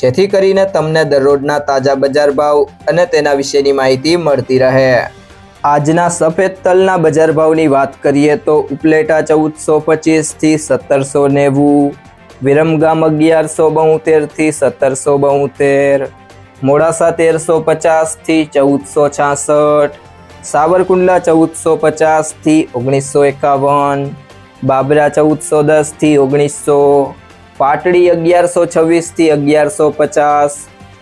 જેથી કરીને તમને દરરોજના તાજા બજાર ભાવ અને તેના વિશેની માહિતી મળતી રહે. આજના સફેદ તલના બજાર ભાવની વાત કરીએ તો ઉપલેટા ચૌદસો પચીસથી સત્તરસો નેવું, વિરમગામ અગિયારસો બોતેરથી સત્તરસો બોતેર, મોડાસા તેરસો પચાસથી ચૌદસો છાસઠ, સાવરકુંડલા ચૌદસો પચાસથી ઓગણીસો એકાવન, બાબરા ચૌદસો દસથી ઓગણીસો પાટડી અગિયારસો છવ્વીસથી અગિયારસો પચાસ,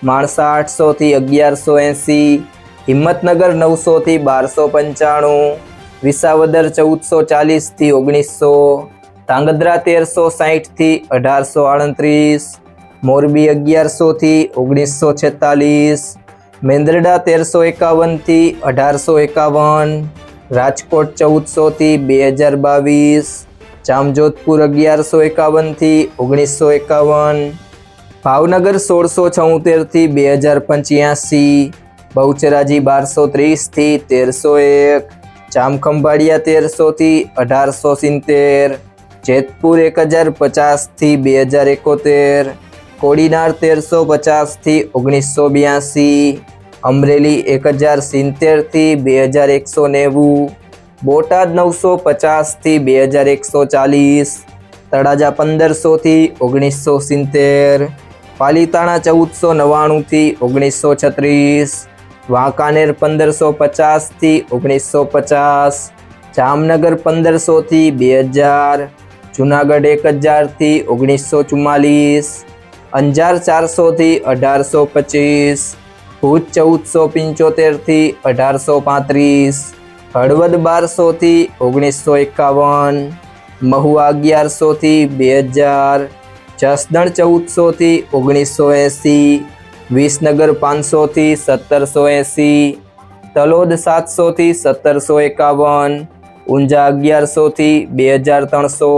માણસા આઠસોથી અગિયારસો એંસી, હિંમતનગર નવસોથી બારસો પંચાણું, વિસાવદર ચૌદસો ચાલીસથી ઓગણીસો, ધાંગધ્રા તેરસો સાહીઠથી અઢારસો આડત્રીસ, મોરબી અગિયારસોથી ઓગણીસો છેતાલીસ, મેંદરડા તેરસો એકાવનથી અઢારસો એકાવન, રાજકોટ ચૌદસોથી બે હજાર બાવીસ જામજોધપુર અગિયારસો એકાવનથી ઓગણીસો એકાવન, ભાવનગર સોળસો છોતેરથી બે હજાર પંચ્યાસી, બહુચરાજી બારસો ત્રીસથી તેરસો એક, જામખંભાળિયા તેરસોથી અઢારસો સિત્તેર, જેતપુર એક હજાર પચાસથી બે હજાર એકોતેર, કોડીનાર તેરસો પચાસથી ઓગણીસો બ્યાસી, અમરેલી એક હજાર સિત્તેરથી બે હજાર એકસો નેવું બોટાદ નવસો પચાસથી બે હજાર એકસો ચાલીસ, તળાજા પંદરસોથી ઓગણીસો સિત્તેર, પાલીતાણા ચૌદસો નવ્વાણુંથી ઓગણીસો છત્રીસ, વાંકાનેર પંદરસો પચાસથી ઓગણીસો પચાસ, જામનગર પંદરસોથી બે હજાર, જુનાગઢ એક હજારથી ઓગણીસો ચુમ્માલીસ, અંજાર ચારસોથી અઢારસો પચીસ, ભુજ ચૌદસો પંચોતેરથી અઢારસો પાંત્રીસ હળવદ બારસોથી ઓગણીસો એકાવન, મહુવા અગિયારસોથી બે હજાર, જસદણ ચૌદસોથી ઓગણીસો એંસી, વિસનગર પાંચસોથી સત્તરસો એંસી, તલોદ સાતસોથી સત્તરસો એકાવન, ઊંઝા અગિયારસોથી બે હજાર ત્રણસો